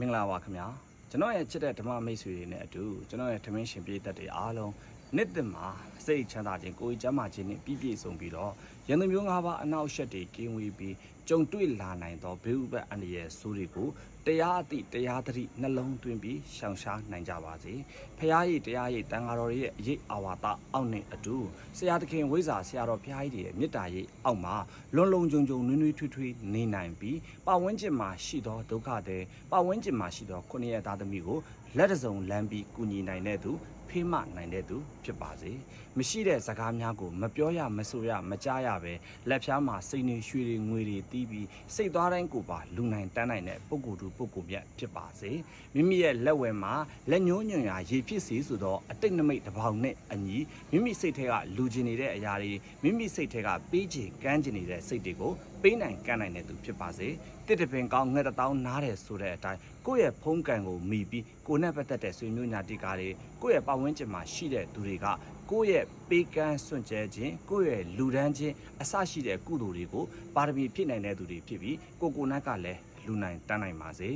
မင်္ဂလာပါခင်ဗျာကျွန်တော်ရဲ့ချစ်တဲ့ဓမ္မမိတ်ဆွေတွေနဲ့အတူကျွန်တော်ရဲ့ထမင်းရှင်ပြည်သက်တွေအားလုံး နှစ်သက်မှာစိတ်ချမ်းသာခြင်းကိုယ်ကျမ်းမာခြင်းနဲ့ပြည့်ပြည့်စုံပြီးတော့ရန်သူမျိုး၅ပါးအနောက်ရှက်တွေကင်းဝေးပြီးကြုံတွေ့လာနိုင်သောဘေးဥပတ်အန္တရာယ်ဆိုးတွေကိုတရားအသည့်တရားသတိနှလုံးသွင်းပြီးရှောင်ရှားနိုင်ကြပါစေဖရာရိတ်တရားရိတ်တန်ဃာတော်တွေရဲ့အရေးအာဝါဒအောက်နဲ့အတူဆရာသခင်ဝိဇ္ဇာဆရာတော်ဖရာကြီးတွေရဲ့မေတ္တာရိတ်အောက်မှာလွန်လုံကြုံကြုံနွေးနွေးထွေးထွေးနေနိုင်ပြီးပတ်ဝန်းကျင်မှာရှိသောဒုက္ခတွေပတ်ဝန်းကျင်မှာရှိသောခုနှစ်ရသားသမီးကိုလက်တစုံလမ်းပြီးကူညီနိုင်တဲ့သူ ဖေးမနိုင်တဲ့သူဖြစ်ပါစေမရှိတဲ့စကားများကိုမပြောရမဆိုရမကြားရပဲလက်ဖြားမှာစိတ်နေရွှေတွေငွေတွေတီးပြီးစိတ်သွားတိုင်းကိုပါလူနိုင်တန်းနိုင်တဲ့ပုဂ္ဂိုလ်သူပုဂ္ဂိုလ်မြတ်ဖြစ်ပါစေမိမိရဲ့လက်ဝဲမှာလက်ညှိုးညွန်ရာရေဖြစ်စေဆိုတော့အတိတ်နမိတ်တစ်ပေါင်နဲ့အညီမိမိစိတ်ထဲကလူကျင်နေတဲ့အရာတွေမိမိစိတ်ထဲကပေးချင်ကမ်းချင်နေတဲ့စိတ်တွေကိုပေးနိုင်ကမ်းနိုင်တဲ့သူဖြစ်ပါစေတစ်တပင်ကောင်းငှက်တစ်တောင်းနားတယ်ဆိုတဲ့အတိုင်းကိုယ့်ရဲ့ဖုံးကံကိုမိပြီးကိုယ်နဲ့ပတ်သက်တဲ့ဆွေမျိုးညာတိကားတွေကိုယ့်ရဲ့ပတ်ဝန်းကျင်မှာရှိတဲ့သူတွေကကိုယ့်ရဲ့ပေးကမ်းစွန့်ကြဲခြင်းကိုယ့်ရဲ့လူဒန်းခြင်းအစရှိတဲ့ကုသိုလ်တွေကိုပါရမီဖြစ်နိုင်တဲ့သူတွေဖြစ်ပြီးကိုကိုနတ်ကလည်းလူနိုင်တန်းနိုင်ပါစေ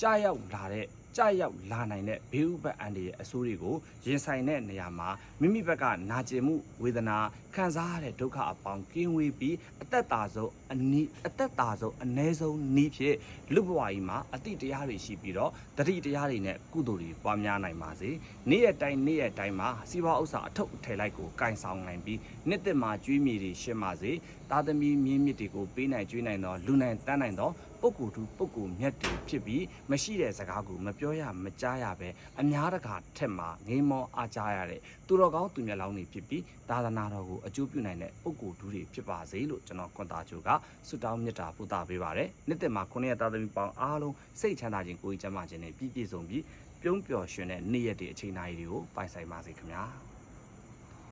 ကြာရောက်လာတဲ့ ကြာရောက်လာနိုင်တဲ့ဘေးဥပတ်အန္တရာယ်အဆိုးတွေကိုရင်ဆိုင်တဲ့နေရာမှာမိမိဘက်ကနာကျင်မှုဝေဒနာခံစားရတဲ့ဒုက္ခအပေါင်းကင်းဝေးပြီးအသက်တာဆုံးအနည်းအသက်တာဆုံးအ ਨੇ ဆုံးနည်းဖြင့်လူဘဝကြီးမှာအတိတရားတွေရှိပြီးတော့တတိတရားတွေနဲ့ကုသိုလ်တွေပွားများနိုင်ပါစေနေ့ရက်တိုင်းနေ့ရက်တိုင်းမှာစီးပွားဥစ္စာအထုပ်အထည်လိုက်ကိုကင်ဆောင်နိုင်ပြီးနှစ်သက်မှာကျွေးမြေတွေရှင်းပါစေသားသမီးမြင်းမြစ်တွေကိုပေးနိုင်ကျွေးနိုင်တော့လူနိုင်တန်းနိုင်တော့ပုဂ္ဂိုလ်သူပုဂ္ဂိုလ်မြတ်တွေဖြစ်ပြီးမရှိတဲ့စကားကိုမပြောရမကြားရပဲအများတကာထက်မှာငိမ်းမောအားကြရတဲ့သူတော်ကောင်းသူမြတ်လောင်းတွေဖြစ်ပြီးသာသနာတော်ကိုအကျိုးပြုနိုင်တဲ့ပုဂ္ဂိုလ်သူတွေဖြစ်ပါစေလို့ကျွန်တော်ကွန်တာချိုကဆုတောင်းမေတ္တာပို့သပေးပါရယ်နှစ်သက်မှာခုနှစ်ရက်သားသမီးပေါင်းအားလုံးစိတ်ချမ်းသာခြင်းကိုယ်ကြီးကျန်းမာခြင်းနဲ့ပြည့်ပြည့်စုံပြီးပြုံးပျော်ရွှင်တဲ့နေ့ရက်တွေအချိန်တိုင်းတွေကိုပိုင်ဆိုင်ပါစေခင်ဗျာ